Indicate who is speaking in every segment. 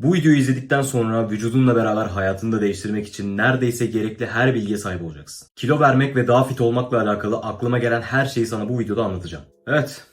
Speaker 1: Bu videoyu izledikten sonra vücudunla beraber hayatını da değiştirmek için neredeyse gerekli her bilgiye sahip olacaksın. Kilo vermek ve daha fit olmakla alakalı aklıma gelen her şeyi sana bu videoda anlatacağım. Evet,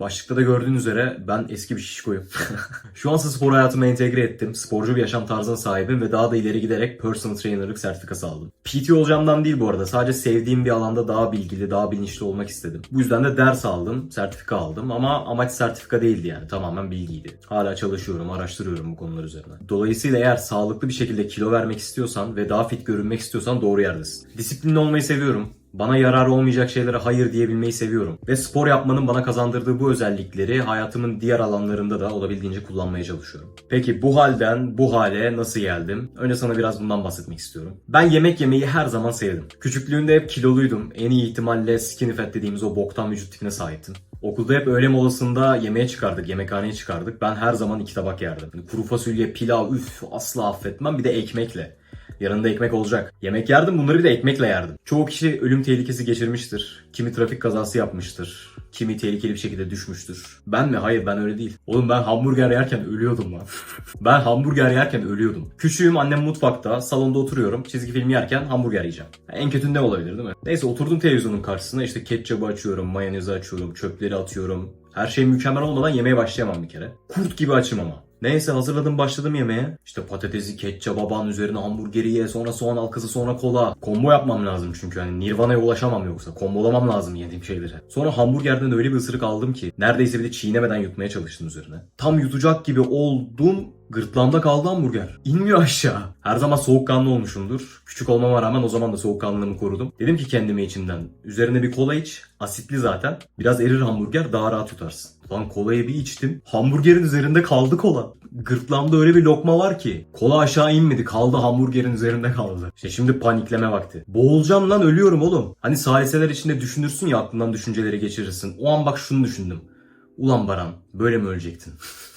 Speaker 1: Başlıkta da gördüğün üzere ben eski bir şişkoyum. Şu an spor hayatıma entegre ettim. Sporcu bir yaşam tarzına sahibim ve daha da ileri giderek personal trainer'lık sertifikası aldım. PT olacağımdan değil bu arada. Sadece sevdiğim bir alanda daha bilgili, daha bilinçli olmak istedim. Bu yüzden de ders aldım, sertifika aldım ama amaç sertifika değildi yani. Tamamen bilgiydi. Hala çalışıyorum, araştırıyorum bu konular üzerine. Dolayısıyla eğer sağlıklı bir şekilde kilo vermek istiyorsan ve daha fit görünmek istiyorsan doğru yerdesin. Disiplinli olmayı seviyorum. Bana yarar olmayacak şeylere hayır diyebilmeyi seviyorum. Ve spor yapmanın bana kazandırdığı bu özellikleri hayatımın diğer alanlarında da olabildiğince kullanmaya çalışıyorum. Peki bu halden bu hale nasıl geldim? Önce sana biraz bundan bahsetmek istiyorum. Ben yemek yemeyi her zaman sevdim. Küçüklüğümde hep kiloluydum. En iyi ihtimalle skinny fat dediğimiz o boktan vücut tipine sahiptim. Okulda hep öğle molasında yemeğe çıkardık, yemekhaneye çıkardık. Ben her zaman iki tabak yerdim. Hani Kuru fasulye, pilav, üf asla affetmem. Bir de ekmekle. Yanında ekmek olacak. Yemek yerdim bunları bir de ekmekle yerdim. Çoğu kişi ölüm tehlikesi geçirmiştir. Kimi trafik kazası yapmıştır. Kimi tehlikeli bir şekilde düşmüştür. Ben mi? Hayır ben öyle değil. Oğlum ben hamburger yerken ölüyordum lan. ben hamburger yerken ölüyordum. Küçüğüm annem mutfakta salonda oturuyorum. Çizgi film yerken hamburger yiyeceğim. En kötü ne olabilir değil mi? Neyse oturdum televizyonun karşısına işte ketçabı açıyorum, mayonezi açıyorum, çöpleri atıyorum. Her şey mükemmel olmadan yemeğe başlayamam bir kere. Kurt gibi açım ama. Neyse hazırladım başladım yemeğe. İşte patatesi, ketçap, babağın üzerine hamburgeri ye, sonra soğan halkası, sonra kola. Combo yapmam lazım çünkü hani Nirvana'ya ulaşamam yoksa. Kombolamam lazım yediğim şeyleri. Sonra hamburgerden öyle bir ısırık aldım ki neredeyse bir de çiğnemeden yutmaya çalıştım üzerine. Tam yutacak gibi oldum. Gırtlağımda kaldı hamburger. İnmiyor aşağı. Her zaman soğukkanlı olmuşumdur. Küçük olmama rağmen o zaman da soğukkanlılığımı korudum. Dedim ki kendime içimden. Üzerine bir kola iç. Asitli zaten. Biraz erir hamburger daha rahat yutarsın. Lan kolayı bir içtim. Hamburgerin üzerinde kaldı kola. Gırtlağımda öyle bir lokma var ki. Kola aşağı inmedi. Kaldı hamburgerin üzerinde kaldı. İşte şimdi panikleme vakti. Boğulacağım lan ölüyorum oğlum. Hani saliseler içinde düşünürsün ya aklından düşünceleri geçirirsin. O an bak şunu düşündüm. Ulan Baran böyle mi ölecektin?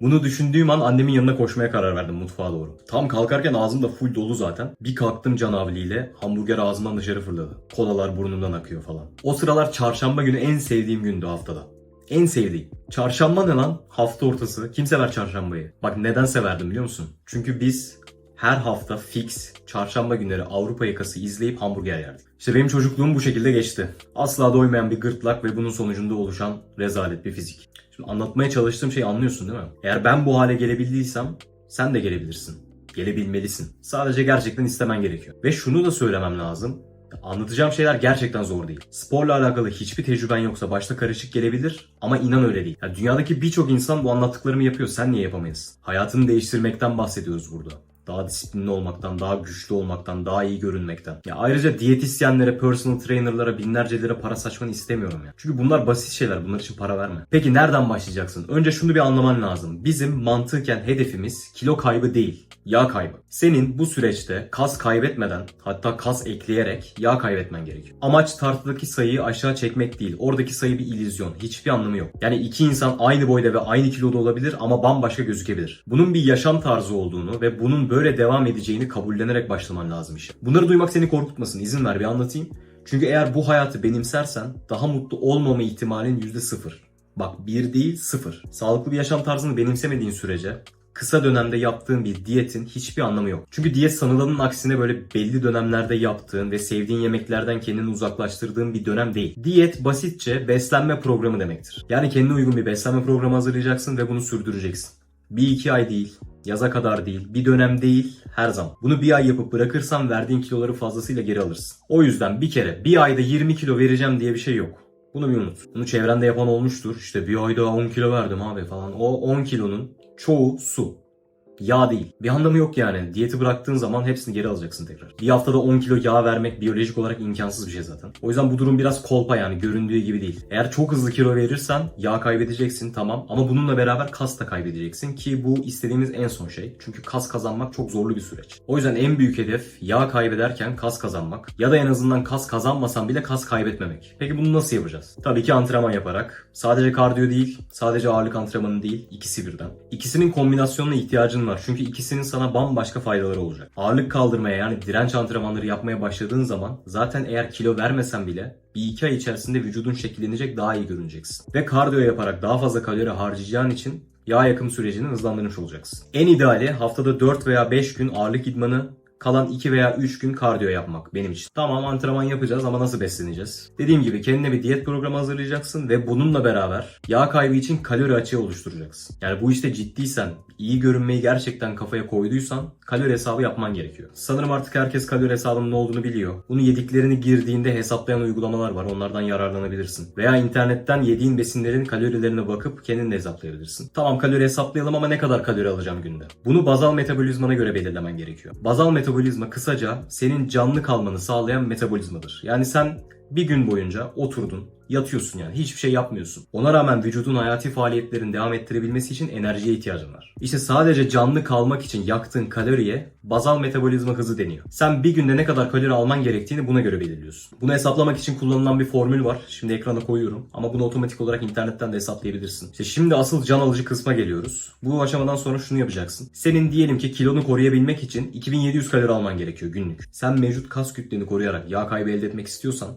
Speaker 1: Bunu düşündüğüm an annemin yanına koşmaya karar verdim mutfağa doğru. Tam kalkarken ağzım da full dolu zaten. Bir kalktım canavliyle hamburger ağzımdan dışarı fırladı. Kolalar burnumdan akıyor falan. O sıralar çarşamba günü en sevdiğim gündü haftada. En sevdiğim. Çarşamba ne lan? Hafta ortası. Kim sever çarşambayı? Bak neden severdim biliyor musun? Çünkü biz her hafta fix çarşamba günleri Avrupa yakası izleyip hamburger yerdik. İşte benim çocukluğum bu şekilde geçti. Asla doymayan bir gırtlak ve bunun sonucunda oluşan rezalet bir fizik. Şimdi anlatmaya çalıştığım şeyi anlıyorsun değil mi? Eğer ben bu hale gelebildiysem sen de gelebilirsin. Gelebilmelisin. Sadece gerçekten istemen gerekiyor. Ve şunu da söylemem lazım. Anlatacağım şeyler gerçekten zor değil. Sporla alakalı hiçbir tecrüben yoksa başta karışık gelebilir ama inan öyle değil. Ya dünyadaki birçok insan bu anlattıklarımı yapıyor. Sen niye yapamayız? Hayatını değiştirmekten bahsediyoruz burada. Daha disiplinli olmaktan, daha güçlü olmaktan, daha iyi görünmekten. Ya ayrıca diyetisyenlere, personal trainerlara binlerce lira para saçmanı istemiyorum ya. Çünkü bunlar basit şeyler. Bunlar için para verme. Peki nereden başlayacaksın? Önce şunu bir anlaman lazım. Bizim mantıken hedefimiz kilo kaybı değil yağ kaybı. Senin bu süreçte kas kaybetmeden hatta kas ekleyerek yağ kaybetmen gerekiyor. Amaç tartıdaki sayıyı aşağı çekmek değil. Oradaki sayı bir illüzyon. Hiçbir anlamı yok. Yani iki insan aynı boyda ve aynı kiloda olabilir ama bambaşka gözükebilir. Bunun bir yaşam tarzı olduğunu ve bunun böyle devam edeceğini kabullenerek başlaman lazım işe. Bunları duymak seni korkutmasın. İzin ver bir anlatayım. Çünkü eğer bu hayatı benimsersen daha mutlu olmama ihtimalin %0. Bak bir değil sıfır. Sağlıklı bir yaşam tarzını benimsemediğin sürece kısa dönemde yaptığın bir diyetin hiçbir anlamı yok. Çünkü diyet sanılanın aksine böyle belli dönemlerde yaptığın ve sevdiğin yemeklerden kendini uzaklaştırdığın bir dönem değil. Diyet basitçe beslenme programı demektir. Yani kendine uygun bir beslenme programı hazırlayacaksın ve bunu sürdüreceksin. Bir iki ay değil, yaza kadar değil, bir dönem değil, her zaman. Bunu bir ay yapıp bırakırsan verdiğin kiloları fazlasıyla geri alırsın. O yüzden bir kere bir ayda 20 kilo vereceğim diye bir şey yok. Bunu bir unut. Bunu çevrende yapan olmuştur. İşte bir ayda 10 kilo verdim abi falan. O 10 kilonun çoğu su. Yağ değil. Bir anlamı yok yani. Diyeti bıraktığın zaman hepsini geri alacaksın tekrar. Bir haftada 10 kilo yağ vermek biyolojik olarak imkansız bir şey zaten. O yüzden bu durum biraz kolpa yani göründüğü gibi değil. Eğer çok hızlı kilo verirsen yağ kaybedeceksin tamam ama bununla beraber kas da kaybedeceksin ki bu istediğimiz en son şey. Çünkü kas kazanmak çok zorlu bir süreç. O yüzden en büyük hedef yağ kaybederken kas kazanmak ya da en azından kas kazanmasan bile kas kaybetmemek. Peki bunu nasıl yapacağız? Tabii ki antrenman yaparak. Sadece kardiyo değil, sadece ağırlık antrenmanı değil, ikisi birden. İkisinin kombinasyonuna ihtiyacın var. Çünkü ikisinin sana bambaşka faydaları olacak. Ağırlık kaldırmaya yani direnç antrenmanları yapmaya başladığın zaman zaten eğer kilo vermesen bile bir iki ay içerisinde vücudun şekillenecek daha iyi görüneceksin. Ve kardiyo yaparak daha fazla kalori harcayacağın için yağ yakım sürecini hızlandırmış olacaksın. En ideali haftada 4 veya 5 gün ağırlık idmanı Kalan 2 veya 3 gün kardiyo yapmak benim için. Tamam antrenman yapacağız ama nasıl besleneceğiz? Dediğim gibi kendine bir diyet programı hazırlayacaksın ve bununla beraber yağ kaybı için kalori açığı oluşturacaksın. Yani bu işte ciddiysen, iyi görünmeyi gerçekten kafaya koyduysan kalori hesabı yapman gerekiyor. Sanırım artık herkes kalori hesabının ne olduğunu biliyor. Bunu yediklerini girdiğinde hesaplayan uygulamalar var. Onlardan yararlanabilirsin. Veya internetten yediğin besinlerin kalorilerine bakıp kendin de hesaplayabilirsin. Tamam kalori hesaplayalım ama ne kadar kalori alacağım günde? Bunu bazal metabolizmana göre belirlemen gerekiyor. Bazal metabolizma kısaca senin canlı kalmanı sağlayan metabolizmadır. Yani sen bir gün boyunca oturdun, yatıyorsun yani hiçbir şey yapmıyorsun. Ona rağmen vücudun hayati faaliyetlerini devam ettirebilmesi için enerjiye ihtiyacın var. İşte sadece canlı kalmak için yaktığın kaloriye bazal metabolizma hızı deniyor. Sen bir günde ne kadar kalori alman gerektiğini buna göre belirliyorsun. Bunu hesaplamak için kullanılan bir formül var. Şimdi ekrana koyuyorum ama bunu otomatik olarak internetten de hesaplayabilirsin. İşte şimdi asıl can alıcı kısma geliyoruz. Bu aşamadan sonra şunu yapacaksın. Senin diyelim ki kilonu koruyabilmek için 2700 kalori alman gerekiyor günlük. Sen mevcut kas kütleni koruyarak yağ kaybı elde etmek istiyorsan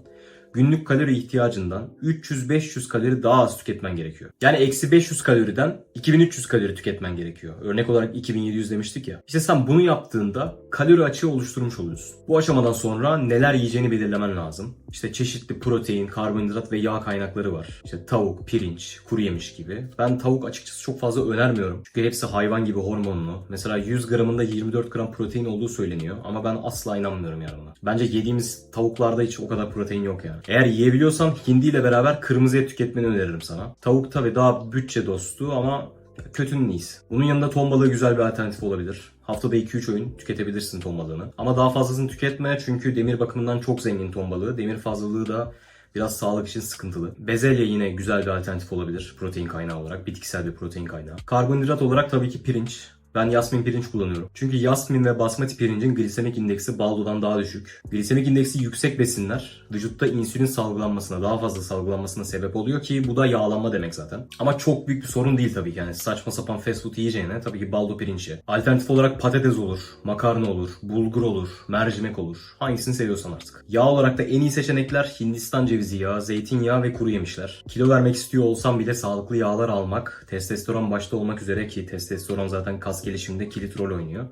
Speaker 1: günlük kalori ihtiyacından 300-500 kalori daha az tüketmen gerekiyor. Yani eksi 500 kaloriden 2300 kalori tüketmen gerekiyor. Örnek olarak 2700 demiştik ya. İşte sen bunu yaptığında kalori açığı oluşturmuş oluyorsun. Bu aşamadan sonra neler yiyeceğini belirlemen lazım. İşte çeşitli protein, karbonhidrat ve yağ kaynakları var. İşte tavuk, pirinç, kuru yemiş gibi. Ben tavuk açıkçası çok fazla önermiyorum. Çünkü hepsi hayvan gibi hormonlu. Mesela 100 gramında 24 gram protein olduğu söyleniyor. Ama ben asla inanmıyorum yani buna. Bence yediğimiz tavuklarda hiç o kadar protein yok yani. Eğer yiyebiliyorsan hindi ile beraber kırmızı et tüketmeni öneririm sana. Tavuk tabii daha bütçe dostu ama kötünün iyisi. Bunun yanında ton balığı güzel bir alternatif olabilir. Haftada 2-3 öğün tüketebilirsin ton balığını. Ama daha fazlasını tüketme çünkü demir bakımından çok zengin ton balığı. Demir fazlalığı da biraz sağlık için sıkıntılı. Bezelye yine güzel bir alternatif olabilir protein kaynağı olarak. Bitkisel bir protein kaynağı. Karbonhidrat olarak tabii ki pirinç. Ben yasmin pirinç kullanıyorum. Çünkü yasmin ve basmati pirincin glisemik indeksi baldodan daha düşük. Glisemik indeksi yüksek besinler vücutta insülin salgılanmasına, daha fazla salgılanmasına sebep oluyor ki bu da yağlanma demek zaten. Ama çok büyük bir sorun değil tabii ki. Yani saçma sapan fast food yiyeceğine tabii ki baldo pirinç ye. Alternatif olarak patates olur, makarna olur, bulgur olur, mercimek olur. Hangisini seviyorsan artık. Yağ olarak da en iyi seçenekler Hindistan cevizi yağı, zeytinyağı ve kuru yemişler. Kilo vermek istiyor olsam bile sağlıklı yağlar almak, testosteron başta olmak üzere ki testosteron zaten kas gelişiminde kilit rol oynuyor.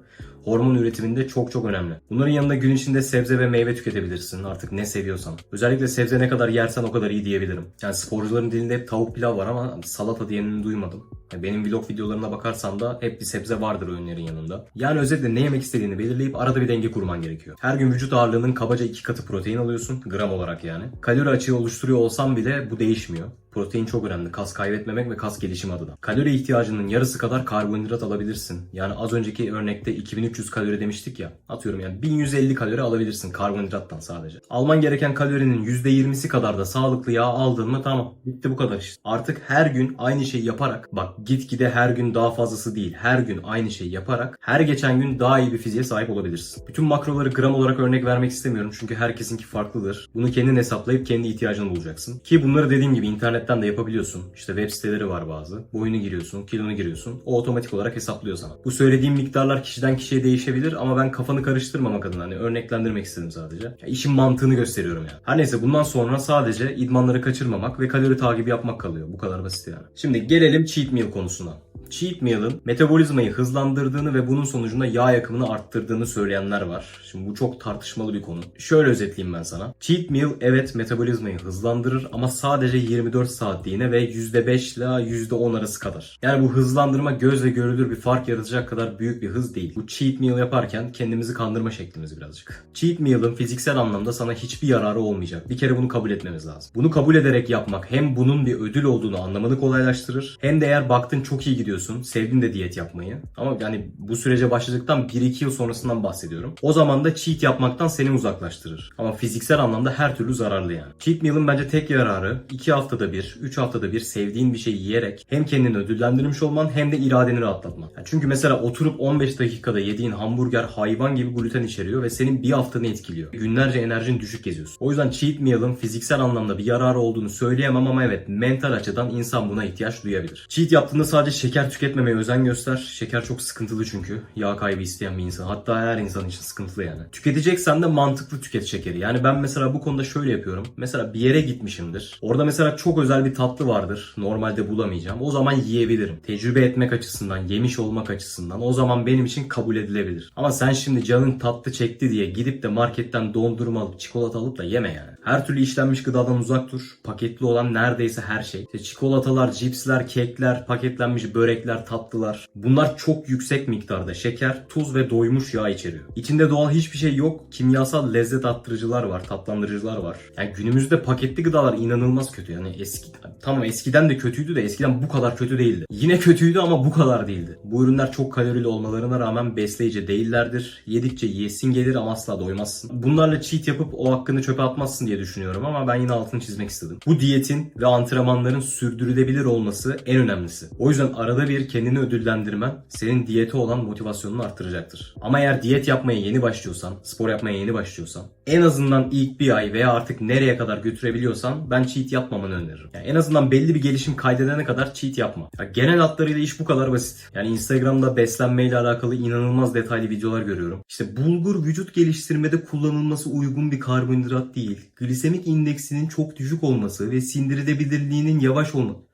Speaker 1: Hormon üretiminde çok çok önemli. Bunların yanında gün içinde sebze ve meyve tüketebilirsin artık ne seviyorsan. Özellikle sebze ne kadar yersen o kadar iyi diyebilirim. Yani sporcuların dilinde hep tavuk pilav var ama salata diyenini duymadım. Benim vlog videolarına bakarsan da hep bir sebze vardır öğünlerin yanında. Yani özetle ne yemek istediğini belirleyip arada bir denge kurman gerekiyor. Her gün vücut ağırlığının kabaca iki katı protein alıyorsun. Gram olarak yani. Kalori açığı oluşturuyor olsam bile bu değişmiyor. Protein çok önemli. Kas kaybetmemek ve kas gelişimi adına. Kalori ihtiyacının yarısı kadar karbonhidrat alabilirsin. Yani az önceki örnekte 2300 kalori demiştik ya. Atıyorum yani 1150 kalori alabilirsin karbonhidrattan sadece. Alman gereken kalorinin %20'si kadar da sağlıklı yağ aldın mı tamam. Bitti bu kadar işte. Artık her gün aynı şeyi yaparak bak gitgide her gün daha fazlası değil. Her gün aynı şeyi yaparak her geçen gün daha iyi bir fiziğe sahip olabilirsin. Bütün makroları gram olarak örnek vermek istemiyorum. Çünkü herkesinki farklıdır. Bunu kendin hesaplayıp kendi ihtiyacını bulacaksın. Ki bunları dediğim gibi internetten de yapabiliyorsun. İşte web siteleri var bazı. Boyunu giriyorsun, kilonu giriyorsun. O otomatik olarak hesaplıyor sana. Bu söylediğim miktarlar kişiden kişiye değişebilir ama ben kafanı karıştırmamak adına hani örneklendirmek istedim sadece. Ya işin mantığını gösteriyorum yani. Her neyse bundan sonra sadece idmanları kaçırmamak ve kalori takibi yapmak kalıyor. Bu kadar basit yani. Şimdi gelelim cheat meal konusuna. Cheat meal'ın metabolizmayı hızlandırdığını ve bunun sonucunda yağ yakımını arttırdığını söyleyenler var. Şimdi bu çok tartışmalı bir konu. Şöyle özetleyeyim ben sana. Cheat meal evet metabolizmayı hızlandırır ama sadece 24 saatliğine ve %5 ile %10 arası kadar. Yani bu hızlandırma gözle görülür bir fark yaratacak kadar büyük bir hız değil. Bu cheat meal yaparken kendimizi kandırma şeklimiz birazcık. Cheat meal'ın fiziksel anlamda sana hiçbir yararı olmayacak. Bir kere bunu kabul etmemiz lazım. Bunu kabul ederek yapmak hem bunun bir ödül olduğunu anlamanı kolaylaştırır hem de eğer baktın çok iyi gidiyorsun, sevdin de diyet yapmayı. Ama yani bu sürece başladıktan 1-2 yıl sonrasından bahsediyorum. O zaman da cheat yapmaktan seni uzaklaştırır. Ama fiziksel anlamda her türlü zararlı yani. Cheat meal'ın bence tek yararı 2 haftada bir, 3 haftada bir sevdiğin bir şey yiyerek hem kendini ödüllendirmiş olman hem de iradeni rahatlatman. Yani çünkü mesela oturup 15 dakikada yediğin hamburger hayvan gibi gluten içeriyor ve senin bir haftanı etkiliyor. Günlerce enerjin düşük geziyorsun. O yüzden cheat meal'ın fiziksel anlamda bir yararı olduğunu söyleyemem ama evet mental açıdan insan buna ihtiyaç duyabilir. Cheat yaptığında sadece şeker Tüketmemeye özen göster. Şeker çok sıkıntılı çünkü. Yağ kaybı isteyen bir insan. Hatta her insan için sıkıntılı yani. Tüketeceksen de mantıklı tüket şekeri. Yani ben mesela bu konuda şöyle yapıyorum. Mesela bir yere gitmişimdir. Orada mesela çok özel bir tatlı vardır. Normalde bulamayacağım. O zaman yiyebilirim. Tecrübe etmek açısından, yemiş olmak açısından o zaman benim için kabul edilebilir. Ama sen şimdi canın tatlı çekti diye gidip de marketten dondurma alıp çikolata alıp da yeme yani. Her türlü işlenmiş gıdadan uzak dur. Paketli olan neredeyse her şey. İşte çikolatalar, cipsler, kekler, paketlenmiş börekler, tatlılar. Bunlar çok yüksek miktarda şeker, tuz ve doymuş yağ içeriyor. İçinde doğal hiçbir şey yok. Kimyasal lezzet arttırıcılar var, tatlandırıcılar var. Yani günümüzde paketli gıdalar inanılmaz kötü. Yani eski tamam eskiden de kötüydü de eskiden bu kadar kötü değildi. Yine kötüydü ama bu kadar değildi. Bu ürünler çok kalorili olmalarına rağmen besleyici değillerdir. Yedikçe yiyesin gelir ama asla doymazsın. Bunlarla cheat yapıp o hakkını çöpe atmazsın diye düşünüyorum ama ben yine altını çizmek istedim. Bu diyetin ve antrenmanların sürdürülebilir olması en önemlisi. O yüzden arada bir kendini ödüllendirmen senin diyete olan motivasyonunu arttıracaktır. Ama eğer diyet yapmaya yeni başlıyorsan, spor yapmaya yeni başlıyorsan en azından ilk bir ay veya artık nereye kadar götürebiliyorsan ben cheat yapmamanı öneririm. Yani en azından belli bir gelişim kaydedene kadar cheat yapma. Ya genel hatlarıyla iş bu kadar basit. Yani Instagram'da beslenmeyle alakalı inanılmaz detaylı videolar görüyorum. İşte bulgur vücut geliştirmede kullanılması uygun bir karbonhidrat değil. Glisemik indeksinin çok düşük olması ve sindirilebilirliğinin yavaş olması.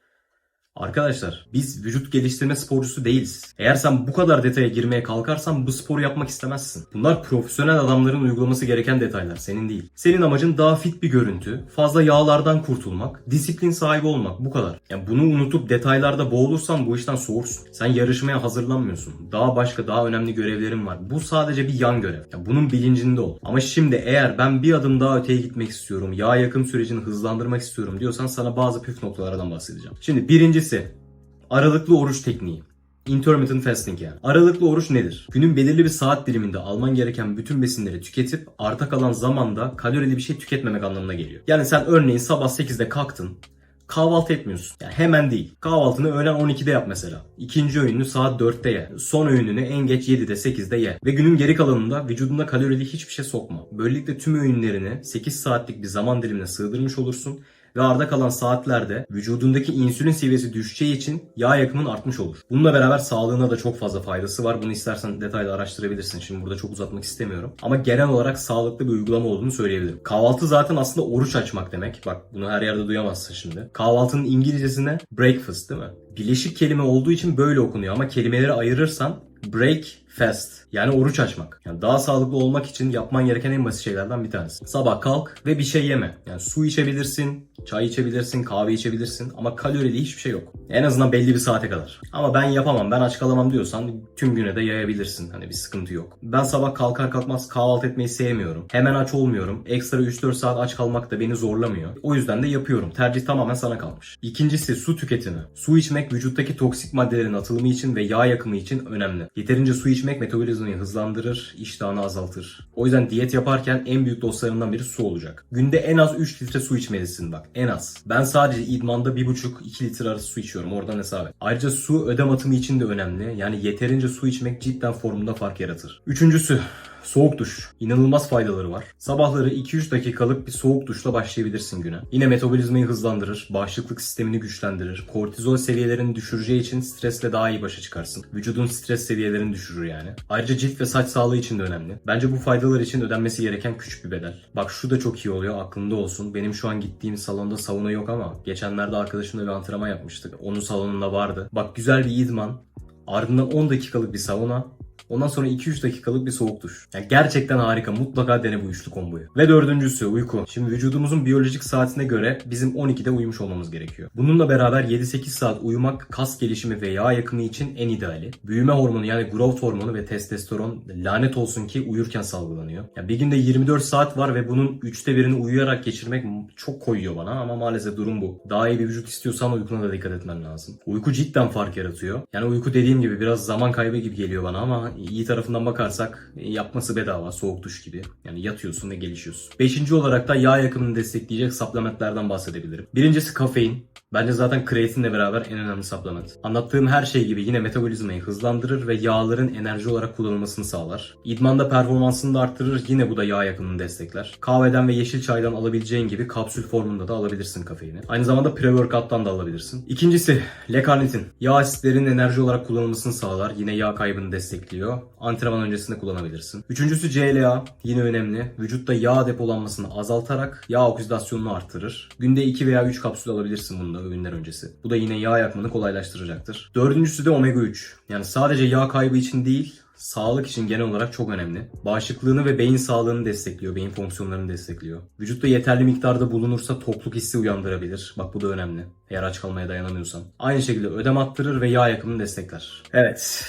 Speaker 1: Arkadaşlar biz vücut geliştirme sporcusu değiliz. Eğer sen bu kadar detaya girmeye kalkarsan bu sporu yapmak istemezsin. Bunlar profesyonel adamların uygulaması gereken detaylar, senin değil. Senin amacın daha fit bir görüntü, fazla yağlardan kurtulmak, disiplin sahibi olmak bu kadar. Yani bunu unutup detaylarda boğulursan bu işten soğursun. Sen yarışmaya hazırlanmıyorsun. Daha başka daha önemli görevlerin var. Bu sadece bir yan görev. Yani bunun bilincinde ol. Ama şimdi eğer ben bir adım daha öteye gitmek istiyorum, yağ yakım sürecini hızlandırmak istiyorum diyorsan sana bazı püf noktalardan bahsedeceğim. Şimdi birincisi Aralıklı oruç tekniği. Intermittent fasting yani. Aralıklı oruç nedir? Günün belirli bir saat diliminde alman gereken bütün besinleri tüketip arta kalan zamanda kalorili bir şey tüketmemek anlamına geliyor. Yani sen örneğin sabah 8'de kalktın. Kahvaltı etmiyorsun. Yani hemen değil. Kahvaltını öğlen 12'de yap mesela. İkinci öğününü saat 4'te ye. Son öğününü en geç 7'de 8'de ye. Ve günün geri kalanında vücuduna kalorili hiçbir şey sokma. Böylelikle tüm öğünlerini 8 saatlik bir zaman dilimine sığdırmış olursun ve arda kalan saatlerde vücudundaki insülin seviyesi düşeceği için yağ yakımın artmış olur. Bununla beraber sağlığına da çok fazla faydası var. Bunu istersen detaylı araştırabilirsin. Şimdi burada çok uzatmak istemiyorum. Ama genel olarak sağlıklı bir uygulama olduğunu söyleyebilirim. Kahvaltı zaten aslında oruç açmak demek. Bak bunu her yerde duyamazsın şimdi. Kahvaltının İngilizcesine breakfast değil mi? Bileşik kelime olduğu için böyle okunuyor ama kelimeleri ayırırsan break fast yani oruç açmak. Yani daha sağlıklı olmak için yapman gereken en basit şeylerden bir tanesi. Sabah kalk ve bir şey yeme. Yani su içebilirsin, çay içebilirsin, kahve içebilirsin ama kalorili hiçbir şey yok. En azından belli bir saate kadar. Ama ben yapamam, ben aç kalamam diyorsan tüm güne de yayabilirsin. Hani bir sıkıntı yok. Ben sabah kalkar kalkmaz kahvaltı etmeyi sevmiyorum. Hemen aç olmuyorum. Ekstra 3-4 saat aç kalmak da beni zorlamıyor. O yüzden de yapıyorum. Tercih tamamen sana kalmış. İkincisi su tüketimi. Su içmek vücuttaki toksik maddelerin atılımı için ve yağ yakımı için önemli. Yeterince su içmek metabolizmayı hızlandırır, iştahını azaltır. O yüzden diyet yaparken en büyük dostlarından biri su olacak. Günde en az 3 litre su içmelisin bak. En az. Ben sadece idmanda 1,5-2 litre arası su içiyorum. Oradan hesap et. Ayrıca su ödem atımı için de önemli. Yani yeterince su içmek cidden formunda fark yaratır. Üçüncüsü Soğuk duş. İnanılmaz faydaları var. Sabahları 2-3 dakikalık bir soğuk duşla başlayabilirsin güne. Yine metabolizmayı hızlandırır, bağışıklık sistemini güçlendirir, kortizol seviyelerini düşüreceği için stresle daha iyi başa çıkarsın. Vücudun stres seviyelerini düşürür yani. Ayrıca cilt ve saç sağlığı için de önemli. Bence bu faydalar için ödenmesi gereken küçük bir bedel. Bak şu da çok iyi oluyor, aklında olsun. Benim şu an gittiğim salonda sauna yok ama geçenlerde arkadaşımla bir antrenman yapmıştık. Onun salonunda vardı. Bak güzel bir idman, ardından 10 dakikalık bir sauna, Ondan sonra 2-3 dakikalık bir soğuk duş. Yani gerçekten harika. Mutlaka dene bu üçlü komboyu. Ve dördüncüsü uyku. Şimdi vücudumuzun biyolojik saatine göre bizim 12'de uyumuş olmamız gerekiyor. Bununla beraber 7-8 saat uyumak kas gelişimi ve yağ yakımı için en ideali. Büyüme hormonu yani growth hormonu ve testosteron lanet olsun ki uyurken salgılanıyor. Yani bir günde 24 saat var ve bunun 3'te birini uyuyarak geçirmek çok koyuyor bana ama maalesef durum bu. Daha iyi bir vücut istiyorsan uykuna da dikkat etmen lazım. Uyku cidden fark yaratıyor. Yani uyku dediğim gibi biraz zaman kaybı gibi geliyor bana ama iyi tarafından bakarsak e, yapması bedava soğuk duş gibi. Yani yatıyorsun ve gelişiyorsun. Beşinci olarak da yağ yakımını destekleyecek supplementlerden bahsedebilirim. Birincisi kafein. Bence zaten kreatinle beraber en önemli supplement. Anlattığım her şey gibi yine metabolizmayı hızlandırır ve yağların enerji olarak kullanılmasını sağlar. İdmanda performansını da arttırır yine bu da yağ yakımını destekler. Kahveden ve yeşil çaydan alabileceğin gibi kapsül formunda da alabilirsin kafeini. Aynı zamanda pre-workout'tan da alabilirsin. İkincisi L-karnitin. Yağ asitlerinin enerji olarak kullanılmasını sağlar. Yine yağ kaybını destekliyor. Antrenman öncesinde kullanabilirsin. Üçüncüsü CLA. Yine önemli. Vücutta yağ depolanmasını azaltarak yağ oksidasyonunu arttırır. Günde 2 veya 3 kapsül alabilirsin bunda öğünler öncesi. Bu da yine yağ yakmanı kolaylaştıracaktır. Dördüncüsü de omega 3. Yani sadece yağ kaybı için değil, sağlık için genel olarak çok önemli. Bağışıklığını ve beyin sağlığını destekliyor, beyin fonksiyonlarını destekliyor. Vücutta yeterli miktarda bulunursa tokluk hissi uyandırabilir. Bak bu da önemli. Eğer aç kalmaya dayanamıyorsan. Aynı şekilde ödem attırır ve yağ yakımını destekler. Evet.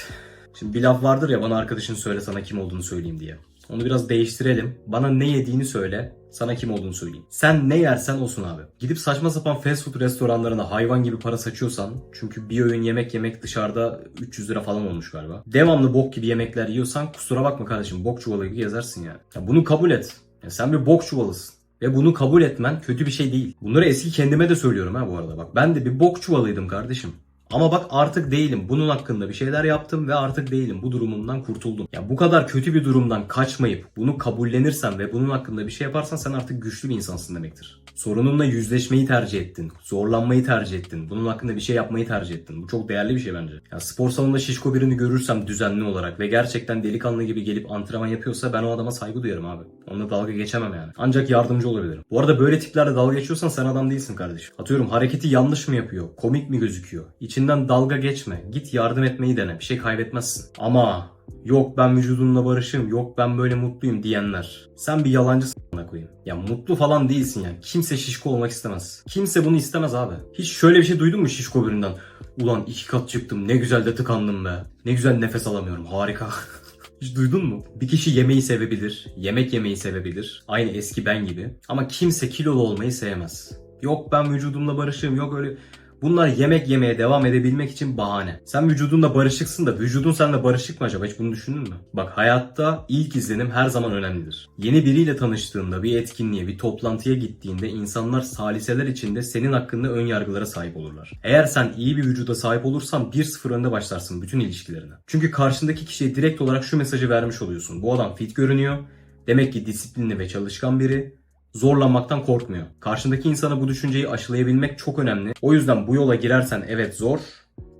Speaker 1: Şimdi bir laf vardır ya bana arkadaşın söyle sana kim olduğunu söyleyeyim diye. Onu biraz değiştirelim. Bana ne yediğini söyle, sana kim olduğunu söyleyeyim. Sen ne yersen olsun abi. Gidip saçma sapan fast food restoranlarına hayvan gibi para saçıyorsan, çünkü bir öğün yemek yemek dışarıda 300 lira falan olmuş galiba. Devamlı bok gibi yemekler yiyorsan kusura bakma kardeşim bok çuvalı gibi gezersin ya. ya bunu kabul et. Ya sen bir bok çuvalısın. Ve bunu kabul etmen kötü bir şey değil. Bunları eski kendime de söylüyorum ha bu arada. Bak ben de bir bok çuvalıydım kardeşim. Ama bak artık değilim. Bunun hakkında bir şeyler yaptım ve artık değilim. Bu durumumdan kurtuldum. Ya bu kadar kötü bir durumdan kaçmayıp bunu kabullenirsen ve bunun hakkında bir şey yaparsan sen artık güçlü bir insansın demektir. Sorununla yüzleşmeyi tercih ettin. Zorlanmayı tercih ettin. Bunun hakkında bir şey yapmayı tercih ettin. Bu çok değerli bir şey bence. Ya spor salonunda şişko birini görürsem düzenli olarak ve gerçekten delikanlı gibi gelip antrenman yapıyorsa ben o adama saygı duyarım abi. Onunla dalga geçemem yani. Ancak yardımcı olabilirim. Bu arada böyle tiplerle dalga geçiyorsan sen adam değilsin kardeşim. Atıyorum hareketi yanlış mı yapıyor? Komik mi gözüküyor? İçinden dalga geçme. Git yardım etmeyi dene. Bir şey kaybetmezsin. Ama yok ben vücudumla barışım, yok ben böyle mutluyum diyenler. Sen bir yalancısın a**ına koyayım. Ya mutlu falan değilsin ya. Kimse şişko olmak istemez. Kimse bunu istemez abi. Hiç şöyle bir şey duydun mu şişko birinden? Ulan iki kat çıktım ne güzel de tıkandım be. Ne güzel nefes alamıyorum harika. Hiç duydun mu? Bir kişi yemeği sevebilir, yemek yemeyi sevebilir. Aynı eski ben gibi. Ama kimse kilolu olmayı sevmez. Yok ben vücudumla barışığım, yok öyle... Bunlar yemek yemeye devam edebilmek için bahane. Sen vücudunla barışıksın da vücudun seninle barışık mı acaba? Hiç bunu düşündün mü? Bak hayatta ilk izlenim her zaman önemlidir. Yeni biriyle tanıştığında, bir etkinliğe, bir toplantıya gittiğinde insanlar saliseler içinde senin hakkında ön yargılara sahip olurlar. Eğer sen iyi bir vücuda sahip olursan 1-0 önde başlarsın bütün ilişkilerine. Çünkü karşındaki kişiye direkt olarak şu mesajı vermiş oluyorsun. Bu adam fit görünüyor. Demek ki disiplinli ve çalışkan biri zorlanmaktan korkmuyor. Karşındaki insana bu düşünceyi aşılayabilmek çok önemli. O yüzden bu yola girersen evet zor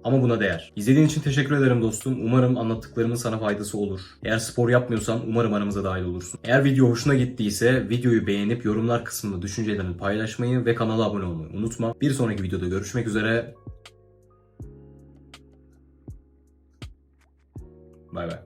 Speaker 1: ama buna değer. İzlediğin için teşekkür ederim dostum. Umarım anlattıklarımın sana faydası olur. Eğer spor yapmıyorsan umarım aramıza dahil olursun. Eğer video hoşuna gittiyse videoyu beğenip yorumlar kısmında düşüncelerini paylaşmayı ve kanala abone olmayı unutma. Bir sonraki videoda görüşmek üzere. Bay bay.